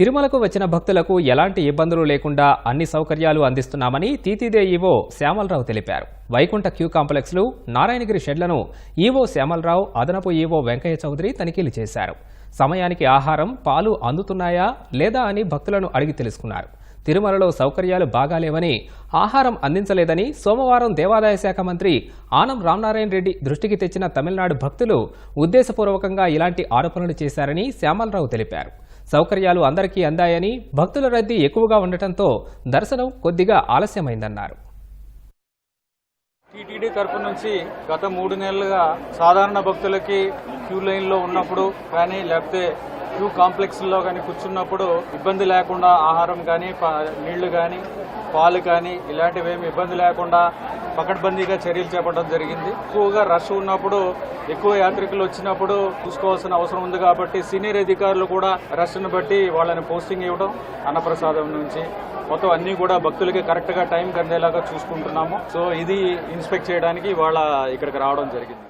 తిరుమలకు వచ్చిన భక్తులకు ఎలాంటి ఇబ్బందులు లేకుండా అన్ని సౌకర్యాలు అందిస్తున్నామని తీతిదే ఈవో శ్యామలరావు తెలిపారు. వైకుంఠ క్యూ కాంప్లెక్స్లు నారాయణగిరి షెడ్లను ఈవో శ్యామలరావు అదనపు ఈవో వెంకయ్య చౌదరి తనిఖీలు చేశారు. సమయానికి ఆహారం పాలు అందుతున్నాయా లేదా అని భక్తులను అడిగి తెలుసుకున్నారు. తిరుమలలో సౌకర్యాలు బాగాలేవని ఆహారం అందించలేదని సోమవారం దేవాదాయ శాఖ మంత్రి ఆనం రామనారాయణ రెడ్డి దృష్టికి తెచ్చిన తమిళనాడు భక్తులు ఉద్దేశపూర్వకంగా ఇలాంటి ఆరోపణలు చేశారని శ్యామలరావు తెలిపారు. సౌకర్యాలు అందరికీ అందాయని భక్తుల రద్దీ ఎక్కువగా ఉండటంతో దర్శనం కొద్దిగా ఆలస్యమైందన్నారు. టీటీడీ తరపు నుంచి గత మూడు నెలలుగా సాధారణ భక్తులకి క్యూ లైన్లో ఉన్నప్పుడు కానీ లేకపోతే క్యూ కాంప్లెక్స్లో కానీ కూర్చున్నప్పుడు ఇబ్బంది లేకుండా ఆహారం కానీ పా- నీళ్ళు కానీ పాలు కానీ ఇలాంటివి ఏమి ఇబ్బంది లేకుండా పకడ్బందీగా చర్యలు చేపట్టడం జరిగింది. ఎక్కువగా రష్ ఉన్నప్పుడు ఎక్కువ యాత్రికులు వచ్చినప్పుడు చూసుకోవాల్సిన అవసరం ఉంది కాబట్టి సీనియర్ అధికారులు కూడా రష్ను బట్టి వాళ్ళని పోస్టింగ్ ఇవ్వడం అన్నప్రసాదం నుంచి మొత్తం అన్ని కూడా భక్తులకి కరెక్ట్గా టైంకి టైం అందేలాగా చూసుకుంటున్నాము. సో ఇది ఇన్స్పెక్ట్ చేయడానికి వాళ్ళ ఇక్కడికి రావడం జరిగింది.